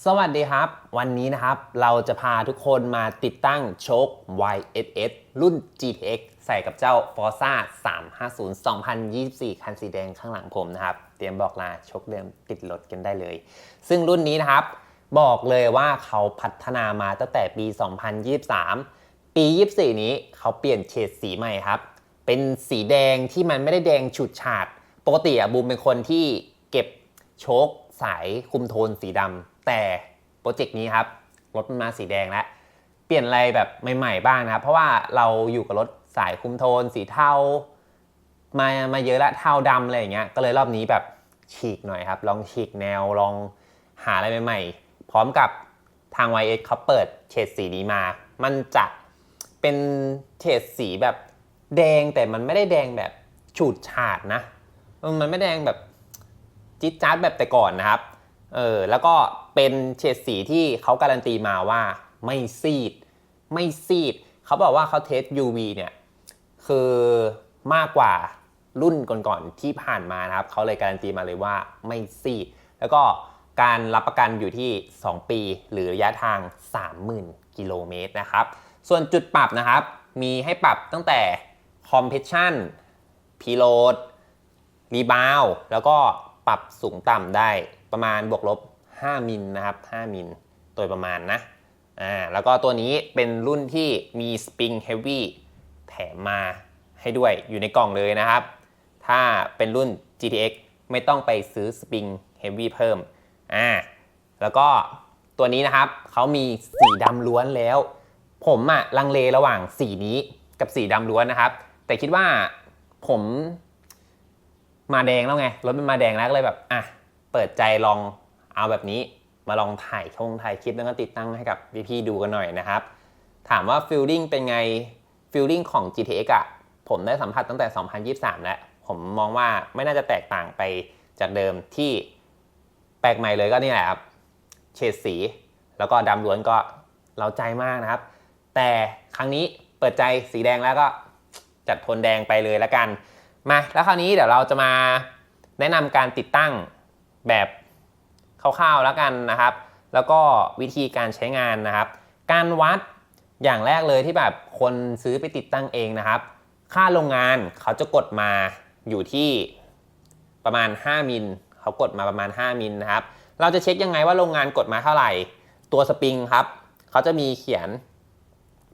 สวัสดีครับ วันนี้นะครับเราจะพาทุกคนมาติดตั้งโชค YSS รุ่น GTX ใส่กับเจ้า Forza 350 2024 คันสีแดงข้างหลังผมนะครับ เตรียมบอกลาโชคเดิมติดรถกันได้เลย ซึ่งรุ่นนี้นะครับ บอกเลยว่าเขาพัฒนามาตั้งแต่ปี 2023 ปี 24 นี้เขาเปลี่ยนเฉดสีใหม่ครับ เป็นสีแดงที่มันไม่ได้แดงฉูดฉาดปกติอะบูมเป็นคนที่เก็บโชคสายคุมโทนสีดำ แต่โปรเจกต์นี้ครับรถมันมาสีแดงแล้ว เปลี่ยนอะไรแบบใหม่ๆบ้างนะครับ เพราะว่าเราอยู่กับรถสายคุมโทน สีเทามามาเยอะละเทาดำอะไรอย่างเงี้ยก็เลยรอบนี้แบบฉีกหน่อยครับ ลองฉีกแนวลองหาอะไรใหม่ๆ พร้อมกับทาง YS เขาเปิดเฉดสีนี้มา มันจะเป็นเฉดสีแบบแดงแต่มันไม่ได้แดงแบบฉูดฉาดนะ มันไม่แดงแบบจิ๊ดจ๊าดแบบแต่ก่อนนะครับ เออแล้วก็เป็นเฉดสีที่เขาการันตีมาว่าไม่ซีด ไม่ซีด เขาบอกว่าเขาเทส UV เนี่ยคือมากกว่ารุ่นก่อนๆที่ผ่านมานะครับ เขาเลยการันตีมาเลยว่าไม่ซีด แล้วก็การรับประกันอยู่ที่ 2 ปี หรือระยะทาง 30,000 กิโลเมตรนะครับ ส่วนจุดปรับนะครับ มีให้ปรับตั้งแต่ compression preload รีบาวแล้วก็ปรับสูงต่ำได้ ประมาณบวกลบ 5 มิลนะครับ 5 มิลโดยประมาณนะอ่าแล้วก็ตัวนี้เป็นรุ่นที่มี Spring Heavy แถมมาให้ด้วยอยู่ในกล่องเลยนะครับ ถ้าเป็นรุ่น GTX ไม่ต้องไปซื้อ Spring Heavy เพิ่มอ่าแล้วก็ตัวนี้นะครับเขามีสีดำล้วนแล้ว ผมอะลังเลระหว่างสีนี้กับสีดำล้วนนะครับ แต่คิดว่าผมมาแดงแล้วไงรถมันมาแดงแล้วก็เลยแบบอะ เปิดใจลองเอาแบบนี้มาลองถ่ายชงถ่ายคลิปแล้วก็ติดตั้งให้กับพี่ๆดูกันหน่อยนะครับ ถามว่าฟิลลิ่งเป็นไงฟิลลิ่งของ GTX อะผมได้สัมผัสตั้งแต่ 2023 แล้ว ผมมองว่าไม่น่าจะแตกต่างไปจากเดิมที่แปลกใหม่เลยก็นี่แหละครับเฉดสี แล้วก็ดำล้วนก็เล้าใจมากนะครับ แต่ครั้งนี้เปิดใจสีแดงแล้วก็จัดโทนแดงไปเลยแล้วกัน มา แล้วคราวนี้เดี๋ยวเราจะมาแนะนำการติดตั้ง แบบคร่าวๆแล้วกันนะครับ แล้วก็วิธีการใช้งานนะครับ การวัดอย่างแรกเลยที่แบบคนซื้อไปติดตั้งเองนะครับ ค่าโรงงานเขาจะกดมาอยู่ที่ประมาณ 5 มิลเขากดมาประมาณ 5 มิลนะครับ เราจะเช็คยังไงว่าโรงงานกดมาเท่าไหร่ ตัวสปริงครับ เขาจะมีเขียน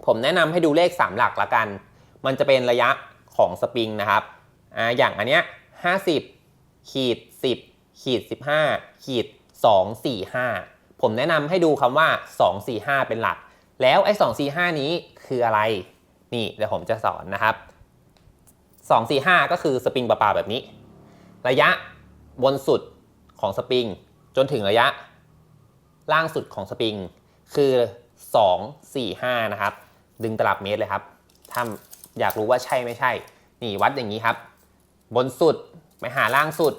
ผมแนะนำให้ดูเลข 3 หลักละกัน มันจะเป็นระยะของสปริงนะครับออย่างอันเนี้ย50 ขีด 10 ขีด15ขีด2 4 5 ผมแนะนำให้ดูคำว่า 2 4 5 เป็นหลัก แล้วไอ้2 4 5 นี้คืออะไร นี่เดี๋ยวผมจะสอนนะครับ 2 4 5 ก็คือสปริงเปล่าๆแบบนี้ ระยะบนสุดของสปริง จนถึงระยะล่างสุดของสปริง คือ 2 4 5 นะครับ ดึงตลับเมตรเลยครับ ถ้าอยากรู้ว่าใช่ไม่ใช่ นี่วัดอย่างนี้ครับ บนสุดไปหาล่างสุด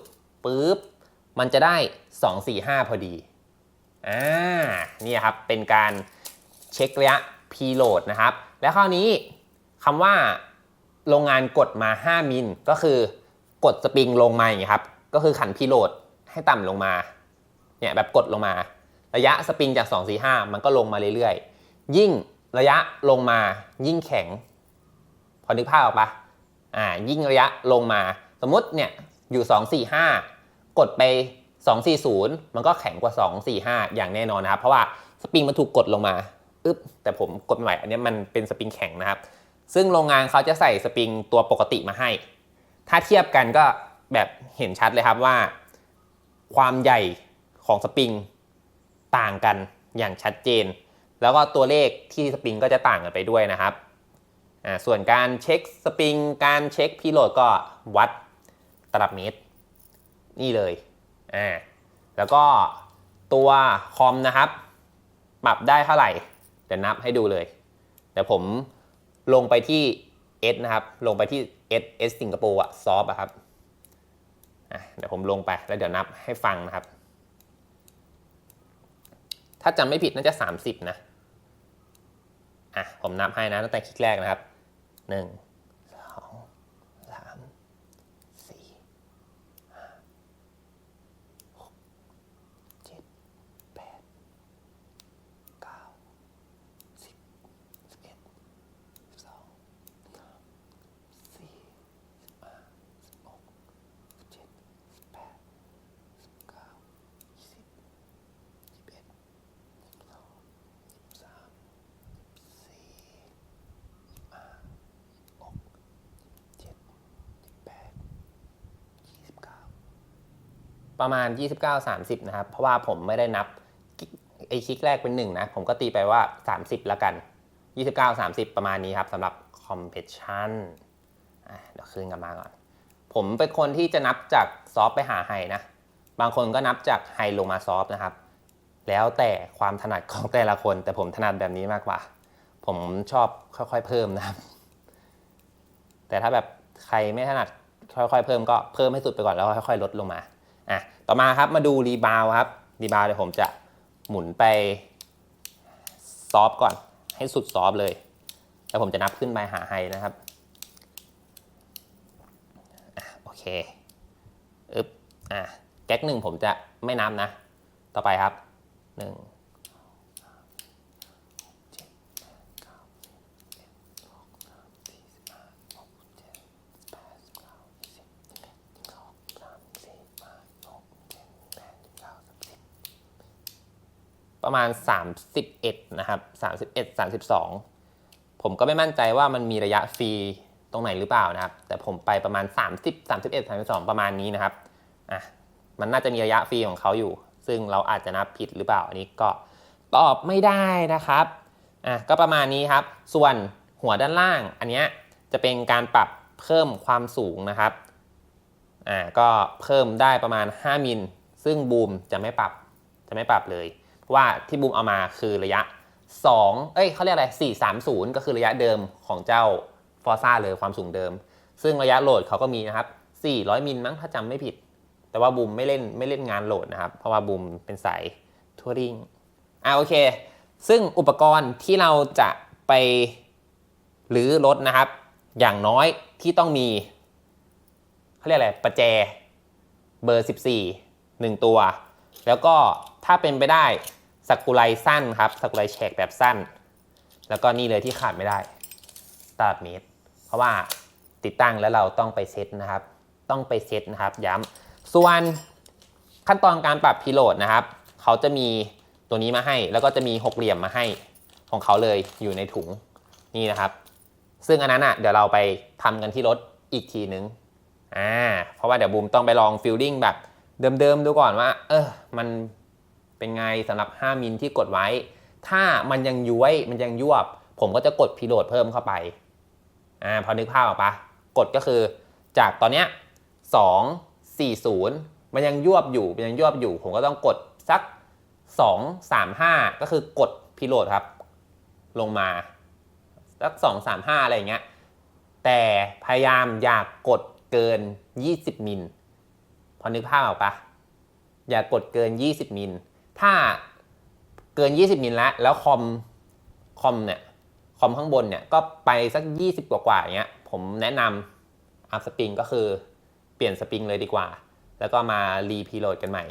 ปุ๊บ มันจะได้ 2 4 5 พอดี อ่า นี่ครับ เป็นการเช็คระยะ preload นะครับ แล้วคราวนี้คำว่าโรงงานกดมา 5 มิล ก็คือกดสปริงลงมาอย่างนี้ครับ ก็คือขัน preload ให้ต่ำลงมา เนี่ยแบบกดลงมา ระยะสปริงจาก 2 4 5 มันก็ลงมาเรื่อยๆ ยิ่งระยะลงมายิ่งแข็ง พอนึกภาพออกปะอ่า ยิ่งระยะลงมา สมมติเนี่ยอยู่ 2 4 5 กดไป 240 มันก็แข็งกว่า 245 อย่างแน่นอนนะครับ เพราะว่าสปริงมันถูกกดลงมาอึ๊บแต่ผมกดไม่อันนี้มันเป็นสปริงแข็งนะครับ ซึ่งโรงงานเขาจะใส่สปริงตัวปกติมาให้ ถ้าเทียบกันก็แบบเห็นชัดเลยครับว่า ความใหญ่ของสปริงต่างกันอย่างชัดเจน แล้วก็ตัวเลขที่สปริงก็จะต่างกันไปด้วยนะครับอ่าส่วนการเช็คสปริงการเช็คพีโหลดก็วัดตลับเมตร นี่เลยอ่าแล้วก็ตัวคอมนะครับ ปรับได้เท่าไหร่เดี๋ยวนับให้ดูเลยเดี๋ยวผมลงไปที่ S นะครับ ลงไปที่ S S สิงคโปร์อะซอฟอะครับอะเดี๋ยวผมลงไปแล้วเดี๋ยวนับให้ฟังนะครับ ถ้าจำไม่ผิดน่าจะ 30 นะ อะ ผมนับให้นะตั้งแต่คลิกแรกนะครับ 1 ประมาณ 29-30 นะครับ เพราะว่าผมไม่ได้นับไอคลิกแรกเป็น 1 นะ ผมก็ตีไปว่า 30 แล้วกัน 29-30 ประมาณนี้ครับสำหรับ compression เดี๋ยวคืนกลันมาก่อน ผมเป็นคนที่จะนับจากซอฟไปหาไฮนะ บางคนก็นับจากไฮลงมาซอฟนะครับ แล้วแต่ความถนัดของแต่ละคน แต่ผมถนัดแบบนี้มากกว่า ผมชอบค่อยๆเพิ่มนะครับ แต่ถ้าแบบใครไม่ถนัดค่อยๆเพิ่มก็เพิ่มให้สุดไปก่อนแล้วค่อยๆลดลงมา อะต่อมาครับมาดูรีบาวครับรีบาวเดี๋ยวผมจะหมุนไปซอฟก่อนให้สุดซอฟเลย แล้วผมจะนับขึ้นไปหาไฮนะครับอโอเคอึ๊บอะแก๊กหนึ่งผมจะไม่นับนะ ต่อไปครับหนึ่ง ประมาณ 31 นะครับ 31 32 ผมก็ไม่มั่นใจว่ามันมีระยะฟรีตรงไหนหรือเปล่านะครับ แต่ผมไปประมาณ 30 31 32 ประมาณนี้นะครับอะมันน่าจะมีระยะฟรีของเขาอยู่ ซึ่งเราอาจจะนับผิดหรือเปล่า อันนี้ก็ตอบไม่ได้นะครับอะก็ประมาณนี้ครับ ส่วนหัวด้านล่าง อันเนี้ยจะเป็นการปรับเพิ่มความสูงนะครับอ่าก็เพิ่มได้ประมาณ 5 มิล ซึ่งบูมจะไม่ปรับจะไม่ปรับเลย ว่าที่บูมเอามาคือระยะ 2 เอ้ยเขาเรียกอะไร 430 ก็คือระยะเดิมของเจ้า f o r z a เลยความสูงเดิม ซึ่งระยะโหลดเขาก็มีนะครับ 400 มิลมั้งถ้าจำไม่ผิด แต่ว่าบูมไม่เล่นไม่เล่นงานโหลดนะครับ เพราะว่าบูมเป็นสายทัวริงอ่าโอเค ซึ่งอุปกรณ์ที่เราจะไปหรือรถนะครับ อย่างน้อยที่ต้องมีเขาเรียกอะไรประแจเบอร์ 14 1 ตัว แล้วก็ถ้าเป็นไปได้ สักุไลสั้นครับสักุไลแฉกแบบสั้น แล้วก็นี่เลยที่ขาดไม่ได้ตลับเมตร เพราะว่าติดตั้งแล้วเราต้องไปเซตนะครับ ต้องไปเซตนะครับ ย้ำส่วนขั้นตอนการปรับพิโลดนะครับ เขาจะมีตัวนี้มาให้ แล้วก็จะมีหกเหลี่ยมมาให้ของเขาเลยอยู่ในถุงนี่นะครับ ซึ่งอันนั้นอะเดี๋ยวเราไปทำกันที่รถอีกทีนึงอ่าเพราะว่าเดี๋ยวบูมต้องไปลองฟิลลิ่งแบบเดิมๆดูก่อนว่า เออมัน เป็นไงสำหรับ 5 มิลที่กดไว้ ถ้ามันยังย้วยมันยังยวบ ผมก็จะกดพิโลดเพิ่มเข้าไปอ่าพอนึกภาพออกปะกดก็คือจากตอนเนี้ย2 4 0มันยังยวบอยู่มันยังยวบอยู่ ผมก็ต้องกดสัก 2 3 5 ก็คือกดพิโลดครับ ลงมาสัก 2 3 5 อะไรอย่างเงี้ยแต่พยายามอยากกดเกิน 20 มิลพอนึกภาพออกปะอย่ากกดเกิน 20 มิล ถ้าเกิน 20 มิลแล้วแล้วคอมคอมเนี่ยคอมข้างบนเนี่ยก็ไปสัก 20 กว่ากว่าอย่างเงี้ยผมแนะนำอัพสปริงก็คือเปลี่ยนสปริงเลยดีกว่า แล้วก็มารีพีโหลดกันใหม่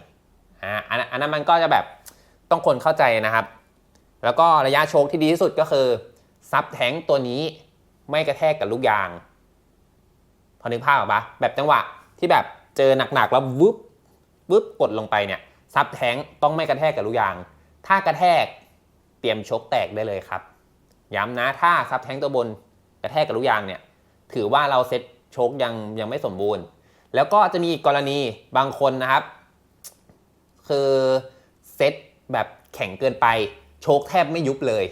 อ่าอันนั้นมันก็จะแบบต้องคนเข้าใจนะครับ แล้วก็ระยะโชคที่ดีที่สุดก็คือ ซับแทงตัวนี้ไม่กระแทกกับลูกยาง พอนึกภาพออกปะแบบจังหวะที่แบบเจอหนักๆแล้ววึบวึบกดลงไปเนี่ย ซับแทงต้องไม่กระแทกกับลูกยาง ถ้ากระแทกเตรียมชกแตกได้เลยครับ ย้ำนะถ้าซับแทงตัวบนกระแทกกับลูกยางเนี่ยถือว่าเราเซ็ตโชคยังยังไม่สมบูรณ์ แล้วก็จะมีอีกกรณีบางคนนะครับ คือเซ็ตแบบแข็งเกินไป โชคแทบไม่ยุบเลย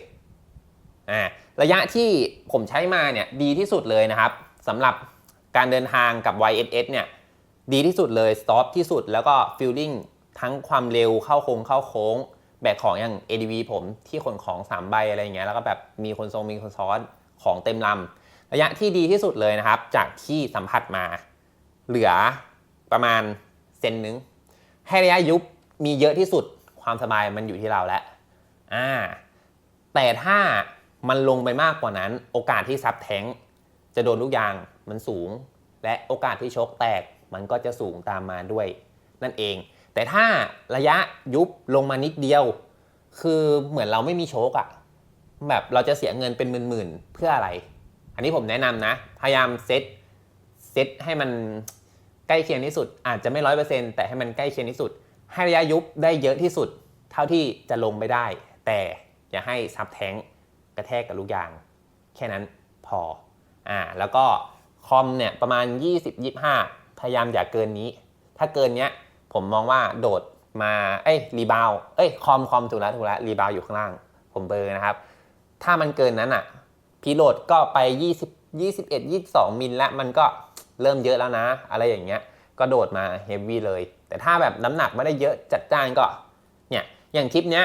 อ่าระยะที่ผมใช้มาเนี่ยดีที่สุดเลยนะครับสำหรับการเดินทางกับ YSS เนี่ยดีที่สุดเลย สต็อปที่สุดแล้วก็ฟิลลิ่ง ทั้งความเร็วเข้าโค้งเข้าโค้ง แบกของอย่าง ADV ผมที่ขนของ 3 ใบอะไรอย่างเงี้ยแล้วก็แบบมีคนทรงมีคนซ้อนของเต็มลำระยะที่ดีที่สุดเลยนะครับ จากที่สัมผัสมา เหลือประมาณเซนนึง ให้ระยะยุบมีเยอะที่สุดความสบายมันอยู่ที่เราแล้วอ่าแต่ถ้ามันลงไปมากกว่านั้น โอกาสที่ซับแท้งจะโดนลูกยางมันสูง และโอกาสที่ชกแตกมันก็จะสูงตามมาด้วย นั่นเอง แต่ถ้าระยะยุบลงมานิดเดียว คือเหมือนเราไม่มีโชกอะแบบเราจะเสียเงินเป็นหมื่นๆเพื่ออะไร อันนี้ผมแนะนำนะ พยายามเซตเซตให้มันใกล้เคียงที่สุด อาจจะไม่ร้อยเปอร์เซ็นต์แต่ให้มันใกล้เคียงที่สุด ให้ระยะยุบได้เยอะที่สุด เท่าที่จะลงไปได้ แต่อย่าให้ซับแท้งกระแทกกับลูกยาง แค่นั้นพออ่าแล้วก็คอมเนี่ยประมาณ 20-25 พยายามอย่าเกินนี้ ถ้าเกินเนี้ย ผมมองว่าโดดมาเอ้ยรีบาวเอ้ยคอมคอมถูกแล้วถูกแล้วรีบาวอยู่ข้างล่าง ผมเบอร์นะครับ ถ้ามันเกินนั้นอะพีโหลดก็ไป 20 21 22 มิลแล้วมันก็เริ่มเยอะแล้วนะ อะไรอย่างเงี้ยก็โดดมาเฮฟวี่เลย แต่ถ้าแบบน้ำหนักไม่ได้เยอะจัดจ้านก็เนี่ยอย่างคลิปเนี้ย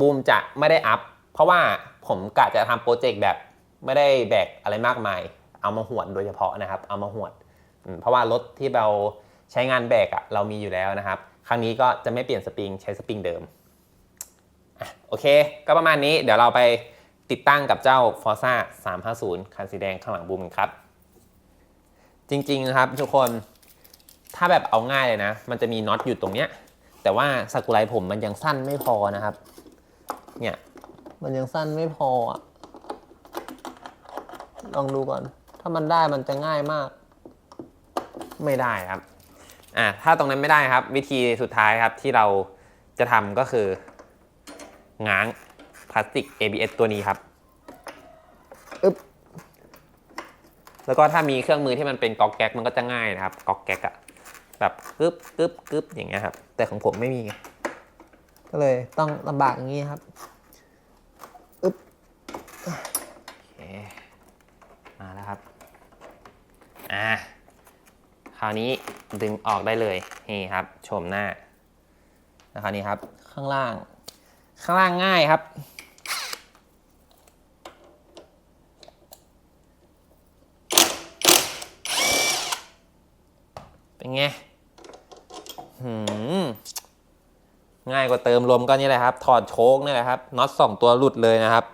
บูมจะไม่ได้อัพ เพราะว่าผมกะจะทำโปรเจกต์แบบไม่ได้แบกอะไรมากมาย เอามาหวดโดยเฉพาะนะครับ เอามาหวด เพราะว่ารถที่เรา ใช้งานแบกอะเรามีอยู่แล้วนะครับ ครั้งนี้ก็จะไม่เปลี่ยนสปริงใช้สปริงเดิมอโอเค ก็ประมาณนี้เดี๋ยวเราไปติดตั้งกับเจ้า Forza 350 คันสีแดงข้างหลังบูมกันครับ จริงๆนะครับทุกคนถ้าแบบเอาง่ายเลยนะ มันจะมีน็อตอยู่ตรงเนี้ย แต่ว่าสกุไลผมมันยังสั้นไม่พอนะครับ เนี่ย มันยังสั้นไม่พออะลองดูก่อน ถ้ามันได้มันจะง่ายมาก ไม่ได้ครับ อ่าถ้าตรงนั้นไม่ได้ครับ วิธีสุดท้ายครับที่เราจะทำก็คือ ง้างพลาสติก ABS ตัวนี้ครับอึ๊บแล้วก็ถ้ามีเครื่องมือที่มันเป็นก๊อกแก๊กมันก็จะง่ายนะครับก๊อกแก๊กอะแบบกึ๊บกึ๊บกึ๊บอย่างเงี้ยครับ แต่ของผมไม่มีไงก็เลยต้องลำบากอย่างนี้ครับอึ๊บโอเคมาแล้วครับ อ่า คราวนี้ ดึงออกได้เลยนี่ครับชมหน้าแล้วคราวนี้ครับข้างล่าง ข้างล่างง่ายครับ เป็นไงหืมง่ายกว่าเติมลมก็นี่แหละครับ ถอดโชคนี่แหละครับน็อตสองตัวหลุดเลยนะครับ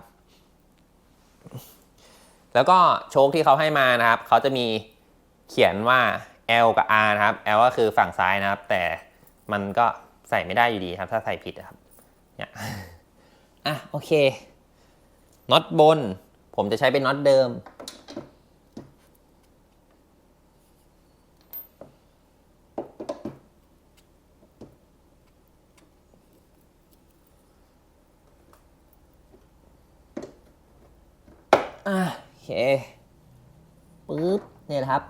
แล้วก็โชคที่เขาให้มานะครับ เขาจะมีเขียนว่า L กับ R นะครับ L ก็คือฝั่งซ้ายนะครับ แต่มันก็ใส่ไม่ได้อยู่ดีครับ ถ้าใส่ผิดนะครับเนี่ยอะโอเคน็อตบน ผมจะใช้เป็นน็อตเดิม อะโอเคปึ๊บเนี่ยนะครับ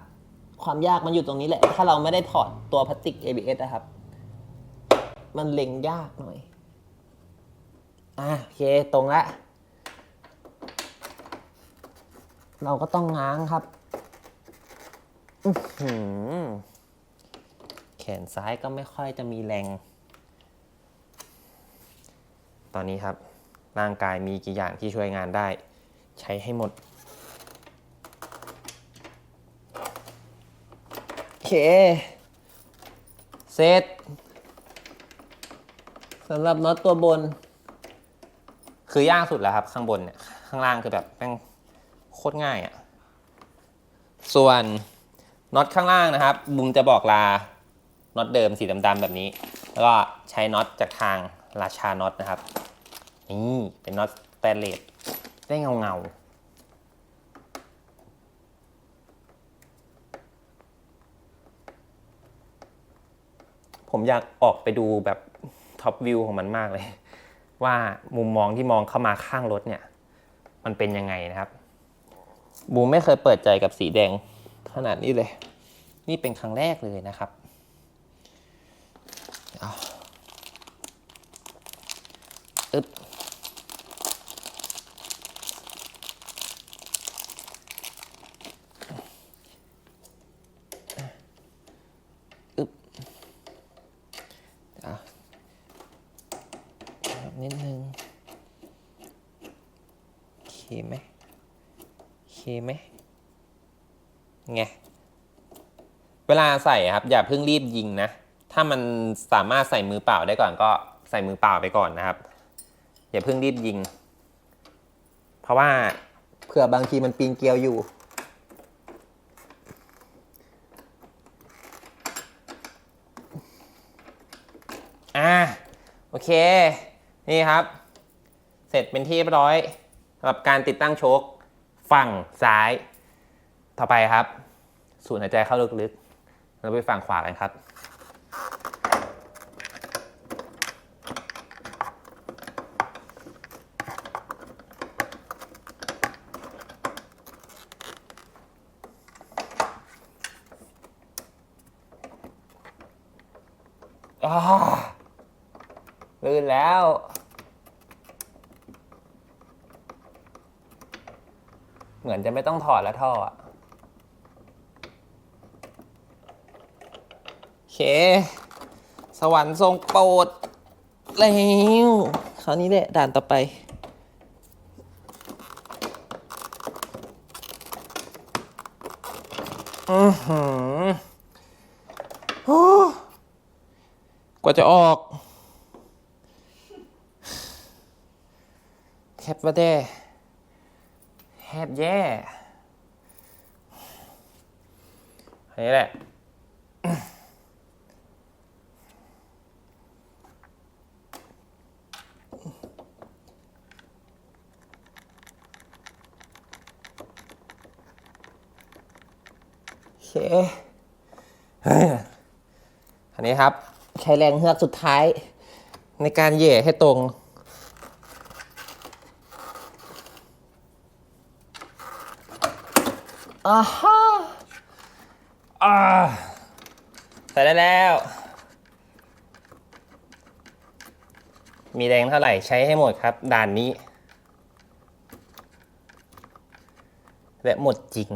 ความยากมันอยู่ตรงนี้แหละ ถ้าเราไม่ได้ถอดตัวพลาสติก ABS นะครับ มันเล็งยากหน่อย อะโอเค ตรงละ เราก็ต้องง้างครับแขนซ้ายก็ไม่ค่อยจะมีแรง ตอนนี้ครับ ร่างกายมีกี่อย่างที่ช่วยงานได้ ใช้ให้หมด โอ เคเซตสำหรับน็อตตัวบน คือยากสุดแล้วครับ ข้างบนเนี่ย ข้างล่างคือแบบแม่งโคตรง่ายอะ่ะ ส่วนน็อตข้างล่างนะครับ บุมจะบอกลาน็อตเดิมสีดำๆแบบนี้ แล้วก็ใช้น็อตจากทางราชาน็อตนะครับ นี่เป็นน็อตสแตนเลสได้เงาๆ ผมอยากออกไปดูแบบท็อปวิวของมันมากเลย ว่ามุมมองที่มองเข้ามาข้างรถเนี่ย มันเป็นยังไงนะครับบูมไม่เคยเปิดใจกับสีแดงขนาดนี้เลย นี่เป็นครั้งแรกเลยนะครับออึ๊บ อึ๊บอะแบบนิดนึงโอเคไหมโอเคไหมไง เวลาใส่ครับอย่าเพิ่งรีบยิงนะ ถ้ามันสามารถใส่มือเปล่าได้ก่อนก็ใส่มือเปล่าไปก่อนนะครับ อย่าเพิ่งรีบยิง เพราะว่าเผื่อบางทีมันปีนเกลียวอยู่ อ่าโอเค นี่ครับ เสร็จเป็นที่เรียบร้อยสำหรับการติดตั้งโชคฝั่งซ้าย ต่อไปครับ สูดหายใจเข้าลึกๆ แล้วไปฝั่งขวากันครับอ้าลื่นแล้ว เหมือนจะไม่ต้องถอดแล้วท่ออะโอ เค สวรรค์ทรงโปรดแล้วคราวนี้แหละด่านต่อไป อือหือโอ้กว่าจะออก แทบว่าแด้แทบแย่อันนี้แหละ เคเฮ้ยอันนี้ครับ ใช้แรงเฮือกสุดท้าย ในการเหย่ให้ตรงอ่าฮะอ่าใส่ได้แล้ว มีแรงเท่าไหร่ใช้ให้หมดครับ ด่านนี้ และหมดจริง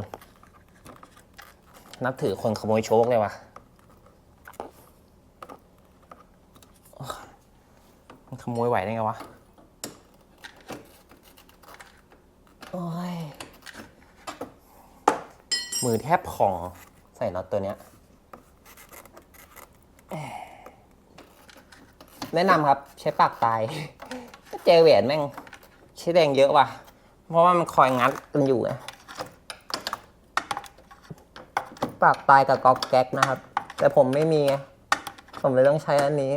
นับถือคนขโมยโชคเลยว่ะมันขโมยไหวได้ไงวะ โอ้ย มือแทบพองใส่น็อตตัวเนี้ย แนะนำครับ ใช้ปากตาย เจอแหวนแม่งใช้แรงเยอะว่ะ เพราะว่ามันคอยงัดกันอยู่ไง ปากตายกับกอกแก๊กนะครับ แต่ผมไม่มี ผมเลยต้องใช้อันนี้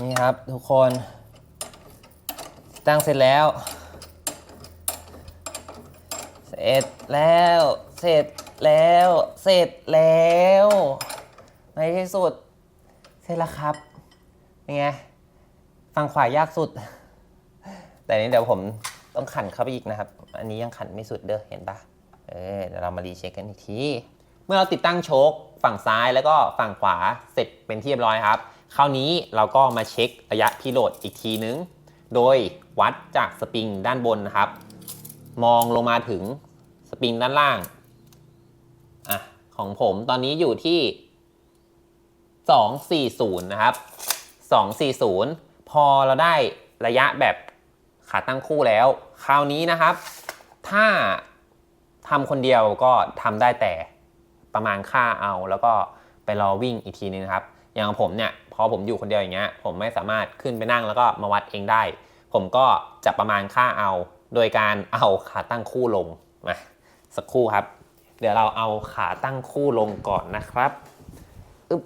นี่ครับทุกคน ตั้งเสร็จแล้ว เสร็จแล้ว เสร็จแล้ว เสร็จแล้ว ในที่สุด เสร็จแล้วครับเป็นไงฝั่งขวายากสุด แต่นี้เดี๋ยวผม ต้องขันเข้าไปอีกนะครับ อันนี้ยังขันไม่สุดเด้อ เห็นปะเออเดี๋ยวเรามารีเช็คกันอีกที เมื่อเราติดตั้งโชคฝั่งซ้ายแล้วก็ฝั่งขวาเสร็จเป็นที่เรียบร้อยครับ คราวนี้เราก็มาเช็คระยะพิโลดอีกทีนึง โดยวัดจากสปริงด้านบนนะครับ มองลงมาถึงสปริงด้านล่างอะของผมตอนนี้อยู่ที่ 240 นะครับ 240 พอเราได้ระยะแบบ ขาตั้งคู่แล้ว คราวนี้นะครับ ถ้าทำคนเดียวก็ทำได้แต่ประมาณค่าเอาแล้วก็ไปรอวิ่งอีกทีนึงครับ อย่างผมเนี่ยพอผมอยู่คนเดียวอย่างเงี้ยผมไม่สามารถขึ้นไปนั่งแล้วก็มาวัดเองได้ ผมก็จะประมาณค่าเอา โดยการเอาขาตั้งคู่ลงมาสักครู่ครับ เดี๋ยวเราเอาขาตั้งคู่ลงก่อนนะครับอึ๊บ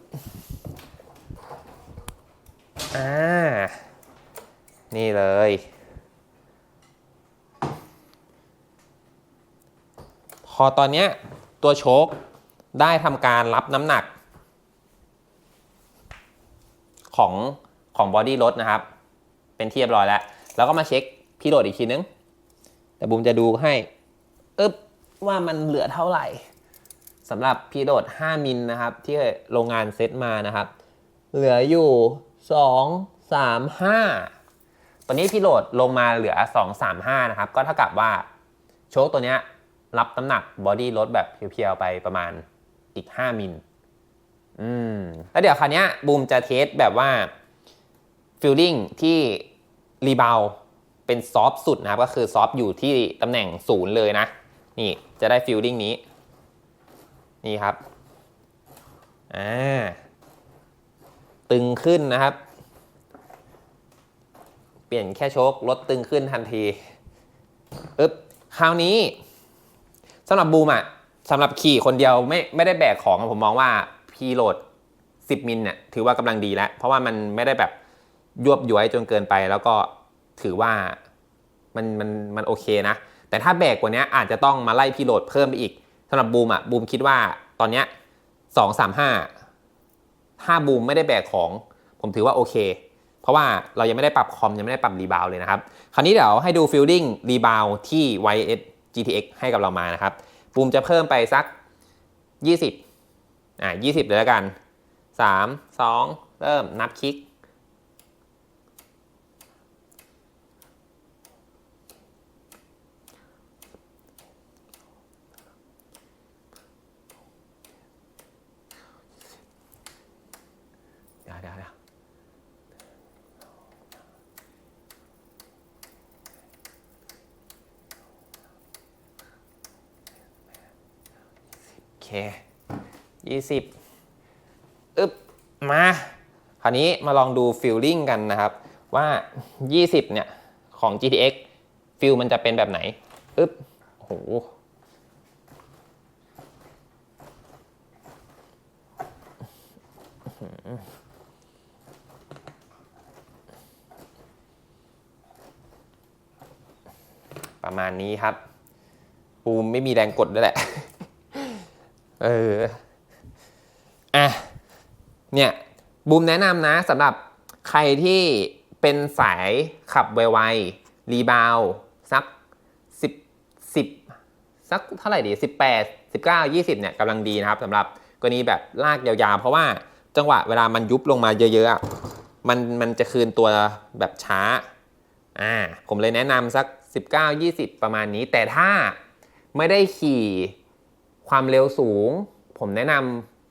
อ่านี่เลย พอตอนนี้ตัวโชคได้ทำการรับน้ำหนัก ของของบอดี้รถนะครับ เป็นที่เรียบร้อยแล้ว แล้วก็มาเช็คพิโหลดอีกทีนึง แต่บูมจะดูให้อึ๊บว่ามันเหลือเท่าไหร่สำหรับพิโหลด5 มิลนะครับ ที่โรงงานเซตมานะครับ เหลืออยู่ 2 3 5 ตอนนี้พิโหลดลงมาเหลือ 2 3 5 นะครับ ก็เท่ากับว่า โชคตัวเนี้ย รับน้ำหนักบอดี้รถแบบเพียวๆไปประมาณอีก 5 มิลอืมแล้วเดี๋ยวคราวเนี้ยบูมจะเทสแบบว่าฟิลลิ่งที่รีบาวเป็นซอฟต์สุดนะครับ ก็คือซอฟต์อยู่ที่ตำแหน่งศูนย์เลยนะ นี่จะได้ฟิลลิ่งนี้ นี่ครับอ่าตึงขึ้นนะครับ เปลี่ยนแค่โชคลดตึงขึ้นทันทีปึ๊บคราวนี้ สำหรับบูมอะสำหรับขี่คนเดียวไม่ไม่ได้แบกของผมมองว่าพีโหลด 10 มิลเนี่ยถือว่ากำลังดีแล้ว เพราะว่ามันไม่ได้แบบยวบย้วยจนเกินไป แล้วก็ถือว่ามันมันมันโอเคนะ แต่ถ้าแบกกว่านี้อาจจะต้องมาไล่พีโหลดเพิ่มไปอีกสำหรับบูมอะบูมคิดว่าตอนเนี้ยสองสามห้าถ้าบูมไม่ได้แบกของ ผมถือว่าโอเค เพราะว่าเรายังไม่ได้ปรับคอมยังไม่ได้ปรับรีบาวเลยนะครับ คราวนี้เดี๋ยวให้ดูฟิลลิ่งรีบาวที่ YS GTX ให้กับเรามานะครับ ปุ่มจะเพิ่มไปสัก 20 อะ20 เลยแล้วกัน 3 2 เริ่มนับคลิก เดี๋ยวเดี๋ยวเดี๋ยวโอ เคยี่สิบอึ๊บมา คราวนี้มาลองดูฟิลลิ่งกันนะครับ ว่า 20 เนี่ย ของ GTX ฟิลมันจะเป็นแบบไหนอึ๊บโอ้โหประมาณนี้ครับ ปูมไม่มีแรงกดด้วยแหละ เอออะเนี่ยบูมแนะนำนะสำหรับใครที่เป็นสายขับไวๆรีบาวสักสิบสิบสักเท่าไหร่ดีสิบแปดสิบเก้ายี่สิบเนี่ยกำลังดีนะครับสำหรับกรณีแบบลากยาวๆ เพราะว่าจังหวะเวลามันยุบลงมาเยอะๆอะมันมันจะคืนตัวแบบช้าอ่าผมเลยแนะนำสัก 19 20 ประมาณนี้ แต่ถ้าไม่ได้ขี่ ความเร็วสูง ผมแนะน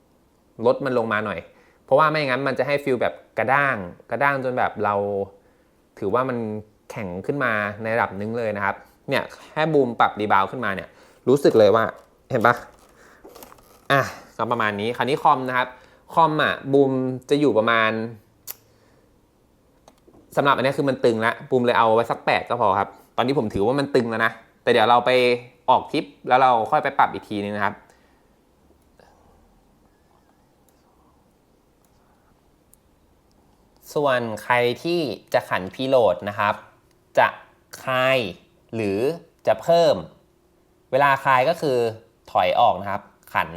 ำลดมันลงมาหน่อย เพราะว่าไม่งั้นมันจะให้ฟิลแบบกระด้าง กระด้างจนแบบเรา ถือว่ามันแข็งขึ้นมาในระดับนึงเลยนะครับ เนี่ยแค่บูมปรับรีบาวขึ้นมาเนี่ย รู้สึกเลยว่าเห็นปะอะก็ประมาณนี้ คราวนี้คอมนะครับ คอมอะบูมจะอยู่ประมาณสำหรับอันนี้คือมันตึงแล้วบูมเลยเอาไว้สักแปดก็พอครับ ตอนนี้ผมถือว่ามันตึงแล้วนะ แต่เดี๋ยวเราไป ออกทิปแล้วเราค่อยไปปรับอีกทีนึงนะครับ ส่วนใครที่จะขันพีโหลดนะครับ จะคลายหรือจะเพิ่ม เวลาคลายก็คือถอยออกนะครับ ขัน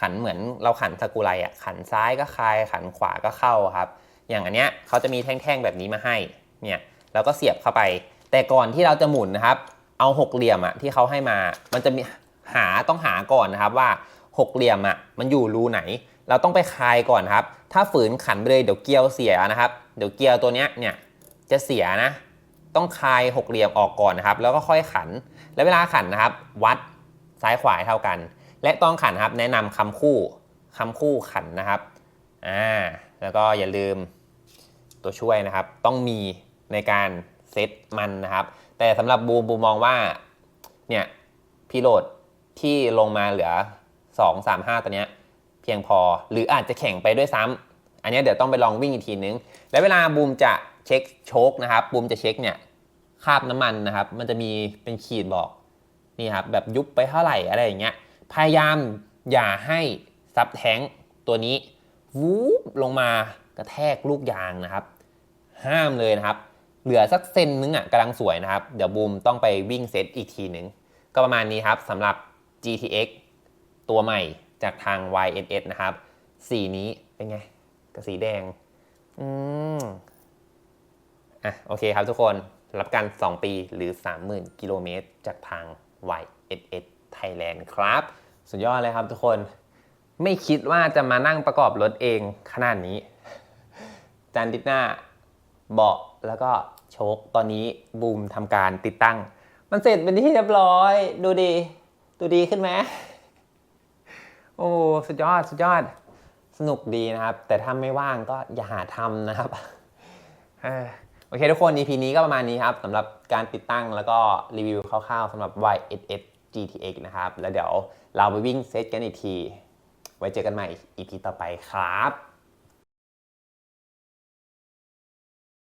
ขันเหมือนเราขันสกุไรอะขันซ้ายก็คลายขันขวาก็เข้าครับ อย่างอันเนี้ยเขาจะมีแท่งๆแบบนี้มาให้เนี่ยเราก็เสียบเข้าไป แต่ก่อนที่เราจะหมุนนะครับ เอาหกเหลี่ยมอะที่เขาให้มา มันจะมีหาต้องหาก่อนนะครับว่าหกเหลี่ยมอะมันอยู่รูไหน เราต้องไปคลายก่อนครับ ถ้าฝืนขันไปเลยเดี๋ยวเกียวเสียนะครับ เดี๋ยวเกียวตัวเนี้ยเนี่ยจะเสียนะ ต้องคลายหกเหลี่ยมออกก่อนนะครับ แล้วก็ค่อยขัน และเวลาขันนะครับ วัดซ้ายขวาเท่ากัน และต้องขันครับ แนะนำคำคู่คำคู่ขันนะครับอ่าแล้วก็อย่าลืมตัวช่วยนะครับ ต้องมีในการเซตมันนะครับ แต่สำหรับบูมบูมมองว่าเนี่ยพีโหลดที่ลงมาเหลือ 2 3 5 ตัวเนี้ยเพียงพอหรืออาจจะแข่งไปด้วยซ้ำอันนี้เดี๋ยวต้องไปลองวิ่งอีกทีนึง และเวลาบูมจะเช็คโชคนะครับบูมจะเช็คเนี่ยคาบน้ำมันนะครับ มันจะมีเป็นขีดบอกนี่ครับแบบยุบไปเท่าไหร่อะไรอย่างเงี้ยพยายามอย่าให้ซับแท้งตัวนี้วูบลงมากระแทกลูกยางนะครับ ห้ามเลยนะครับ เหลือสักเซนนึงอะกำลังสวยนะครับ เดี๋ยวบูมต้องไปวิ่งเซตอีกทีนึงก็ประมาณนี้ครับสำหรับ GTX ตัวใหม่จากทาง YSS นะครับ สีนี้เป็นไงกับสีแดง อืมอะโอเคครับทุกคนรับกัน2ปีหรือ 30,000 กิโลเมตร จากทาง YSS Thailand ครับ สุดยอดเลยครับทุกคน ไม่คิดว่าจะมานั่งประกอบรถเองขนาดนี้จานดิดหน้าเบาะแล้วก็ โชคตอนนี้บูมทำการติดตั้ง มันเสร็จเป็นที่เรียบร้อย ดูดี ดูดีขึ้นไหมโอ้สุดยอดสุดยอด สนุกดีนะครับ แต่ถ้าไม่ว่างก็อย่าหาทำนะครับโอเคทุกคน EP นี้ก็ประมาณนี้ครับสำหรับการติดตั้งแล้วก็รีวิวคร่าวๆสำหรับ YSS GTX นะครับ แล้วเดี๋ยวเราไปวิ่งเซตกันอีกที ไว้เจอกันใหม่ EP ต่อไปครับ